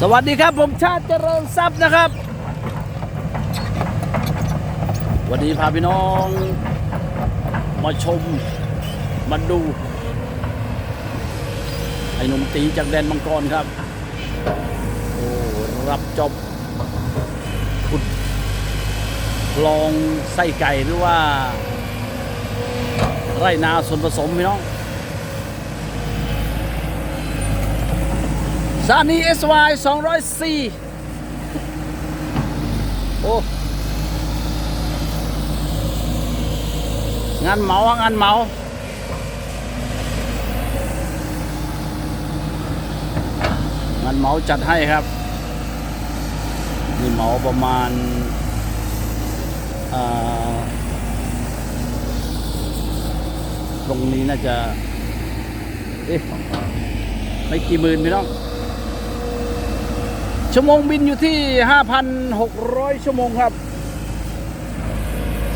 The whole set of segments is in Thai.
สวัสดีครับผมชาติเจริญทรัพย์นะครับ วันนี้พาพี่น้อง มาชมมาดู ไอ้หนุ่มตีจากแดนมังกรครับ โอ้รับจบขุดลองไส้ไก่หรือว่า ไรนาส่วนผสมพี่น้อง ซานี SY 204 โอ้ งานเมางานเมางานเมาจัดให้ครับนี่เมาประมาณอ่าตรงนี้น่าจะ เอ๊ะไม่กี่หมื่นพี่น้อง ชั่วโมงบินอยู่ที่ 5,600 ชั่วโมงครับ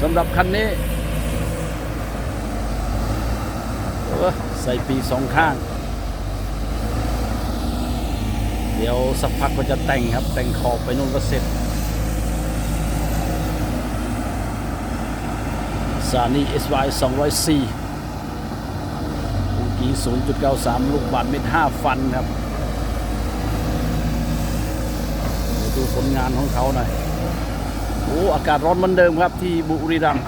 สำหรับคันนี้เออใส่ปีสองข้าง เดี๋ยวสักพักก็จะแต่งครับ แต่งขอบไปนู่นก็เสร็จซานี่ SY 204ลูกกี้0.93 ลูกบาทเม็ด5ฟันครับ ดูผลงานของเขาหน่อยโอ้อากาศร้อนเหมือนเดิมครับที่บุรีรัมย์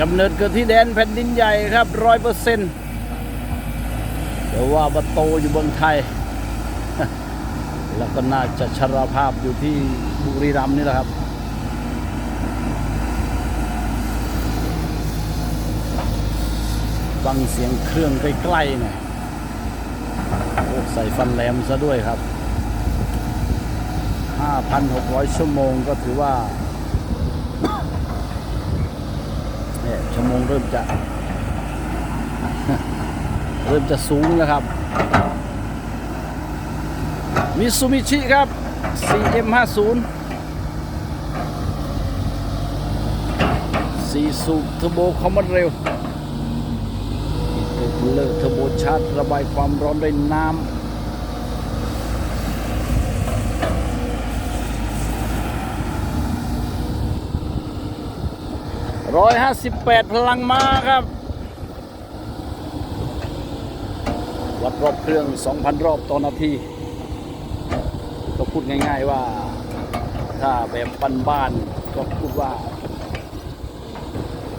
กำเนิดเกิดที่แดนแผ่นดินใหญ่ครับร้อยเปอร์เซ็นต์เดี๋ยวว่าบัตโตอยู่เมืองไทย แล้วก็น่าจะชราภาพอยู่ที่บุรีรัมย์นี่แหละครับฟังเสียงเครื่องใกล้ๆหน่อย ใส่ฟันแหลมซะด้วยครับ 5,600 ชั่วโมงก็ถือว่าเนี่ยชั่วโมงเริ่มจะ เริ่มจะสูงแล้วครับ มิซูมิชิครับ CM50 สีสูบเทอร์โบคอมมอนเร็ว เลิกเทอร์โบชาร์จระบายความร้อนด้วยน้ำร้อยห้าสิบแปดพลังม้าครับ วัดรอบเครื่อง 2,000 รอบต่อนาที ก็พูดง่ายๆว่า ถ้าแบบบ้านๆก็พูดว่า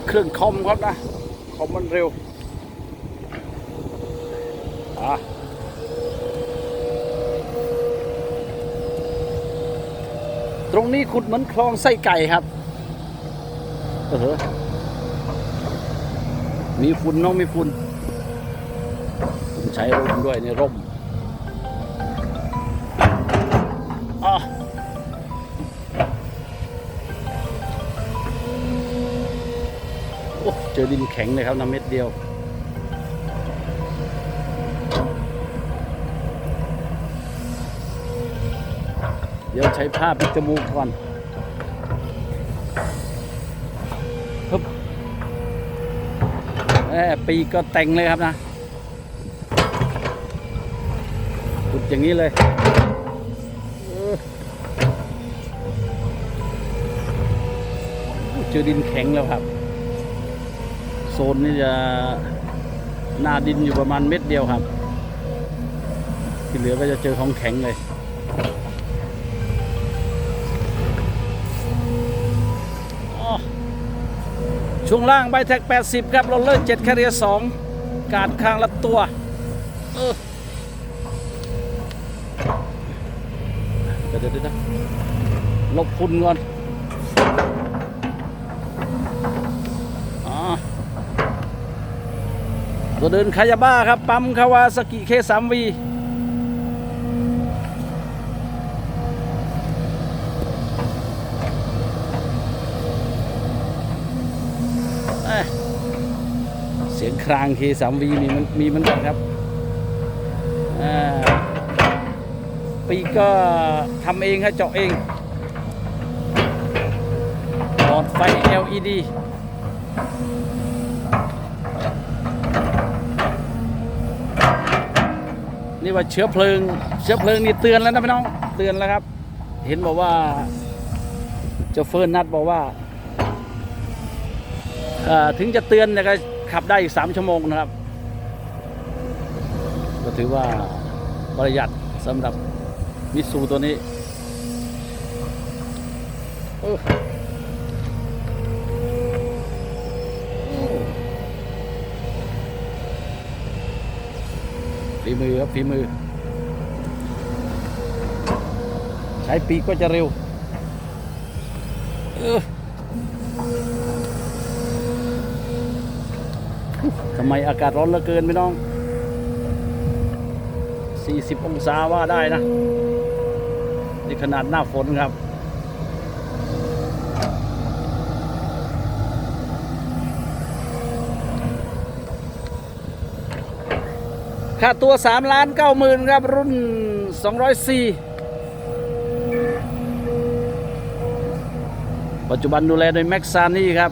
เครื่องคอมครับนะ คอมมันเร็ว ตรงนี้ขุดเหมือนคลองไส้ไก่ครับ เออมีฝุ่นน้องมีฝุ่นผมใช้ร่มด้วยในร่มอโอ้เจอดินแข็งเลยครับน้ำเม็ดเดียว เดี๋ยวใช้ผ้าปิดจมูกก่อนฮึบแหมปีก็แต่งเลยครับนะขุดอย่างนี้เลยเออเจอดินแข็งแล้วครับ โซนนี้จะหน้าดินอยู่ประมาณเม็ดเดียวครับ ที่เหลือก็จะเจอของแข็งเลย ช่วงล่างใบแท็ก 80 ครับโรลเลอร์7แคเรีย2การข้างละตัวเดี๋ยวเดี๋ยวเดี๋ยวลบคุณก่อนอ๋อตัวเดินคายาบ้าครับ ปั๊มคาวาสกิเคสามวีเอ้ยเสียงค รางเคสามวีมีมันมีเหมันกันครับปีก็ทำเองครับเจาะเองหลอดไฟ LED นี่ว่าเชื้อเพลิง เชื้อเพลิงนี่เตือนแล้วนะพี่น้อง เตือนแล้วครับ เห็นบอกว่าเจ้าเฟิร์นนัดบอกว่า ถึงจะเตือนแต่ก็ ขับได้อีกสามชั่วโมงนะครับ ก็ถือว่าประหยัดสำหรับมิตซูตัวนี้เออฝีมือครับฝีมือ ใช้ปีกก็จะเร็ว เออ ทำไมอากาศร้อนเหลือเกินพี่น้อง 40 องศาว่าได้นะ นี่ขนาดหน้าฝนครับ ค่าตัว 3 ล้าน9หมื่นครับ รุ่น 204ปัจจุบันดูแลโดยแม็กซานี่ครับ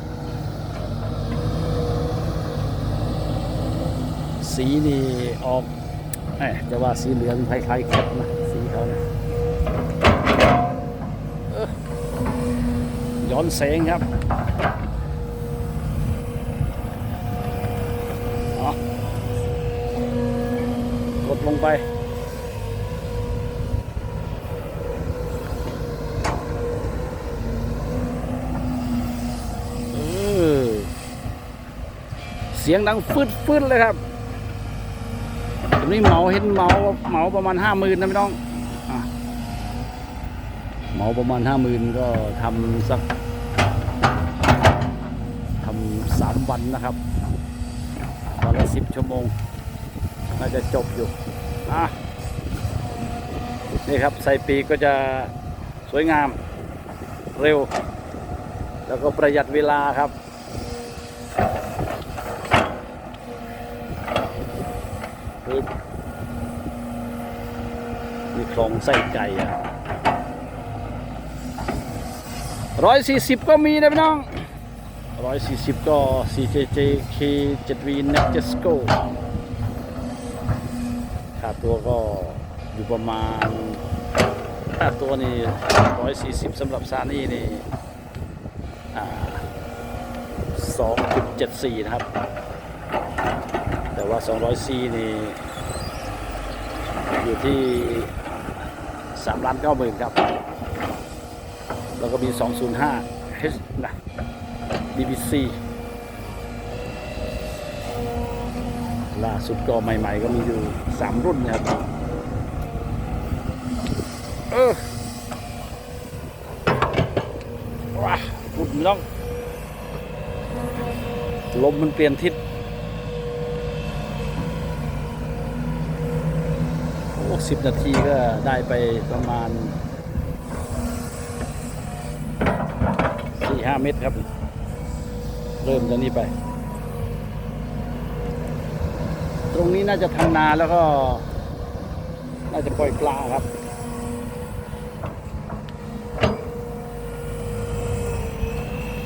สีนี่ออกจะว่าสีเหลืองคล้ายๆแคทนะสีเขานะย้อนแสงครับกดลงไปเสียงดังฟึดฟึดเลยครับ นี้เหมาเห็นเหมาเหมาประมาณห้าหมื่นนะพี่น้องเหมาประมาณห้าหมื่นก็ทำสักทำสามวันนะครับวันละสิบชั่วโมงน่าจะจบอยู่อะนี่ครับใส่ปีก็จะสวยงามเร็ว แล้วก็ประหยัดเวลาครับ มีคลองไส้ไก่อะร้อยสี่สิบก็มีนะพี่น้องร้อยสี่สิบก็ CJJ K 7 V Nextesco ค่าตัวก็อยู่ประมาณค่าตัวนี่ร้อยสี่สิบสำหรับซานี่นี่2.74นะครับ แต่ว่า 200C นี่อยู่ที่ 3ล้าน9หมื่นครับ แล้วก็มี 205 H นะ BBC ล่าสุดก็ใหม่ ๆ ก็มีอยู่ 3 รุ่นนะครับเออว้าพุ่นน้อง ลมมันเปลี่ยนทิศ โอ้สิบนาทีก็ได้ไปประมาณสี่ห้าเมตรครับ เริ่มจากนี้ไป ตรงนี้น่าจะทำนาแล้วก็ น่าจะปล่อยปลาครับ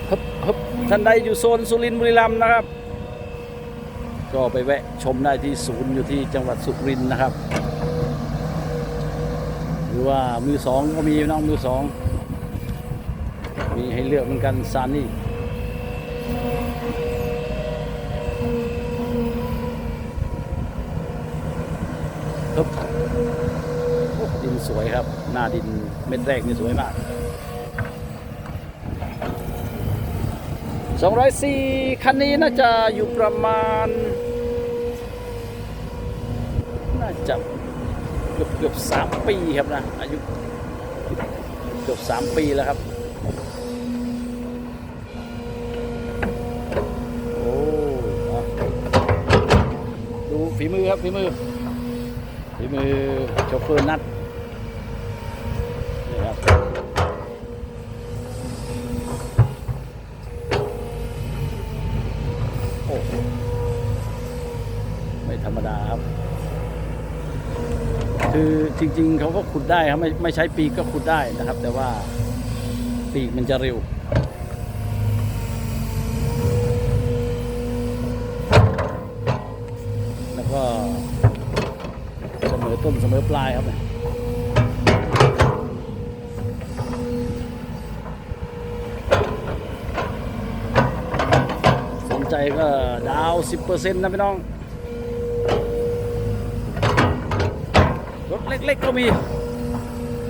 ฮึบฮึบท่านใดอยู่โซนสุรินทร์บุรีรัมย์นะครับก็ไปแวะชมได้ที่ศูนย์อยู่ที่จังหวัดสุรินทร์นะครับ หรือว่ามือสองก็มีน้องมือสองมีให้เลือกเหมือนกันซานี่ฮึบดินสวยครับ หน้าดินเม็ดแรกนี่สวยมาก204คันนี้น่าจะอยู่ประมาณ น่าจะ กือบเกือบสามปีครับนะอายุเกือบสามปีแล้วครับ โอ้ดูฝีมือครับฝีมือฝีมือโชเฟอร์นัดนี่ครับโอ้ไม่ธรรมดาครับ คือจริงๆเขาก็ขุดได้ครับไม่ไม่ใช้ปีกก็ขุดได้นะครับ แต่ว่าปีกมันจะเร็วแล้วก็เสมอต้นเสมอปลายครับเนี่ยสนใจก็ดาว 10%นะพี่น้อง รถเล็กๆก็มี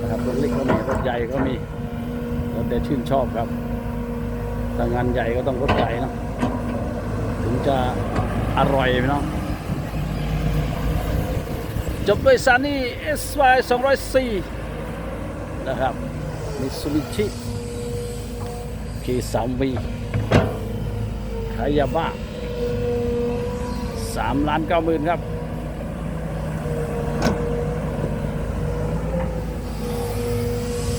นะครับรถเล็กก็มีรถใหญ่ก็มีแล้วแต่ชื่นชอบครับถ้างานใหญ่ก็ต้องรถใหญ่นะถึงจะอร่อยพี่น้องจบด้วยซานี่ SY 204นะครับมิซูบิชิคีสามวีขายยาบ้าสามล้านเก้าหมื่นครับ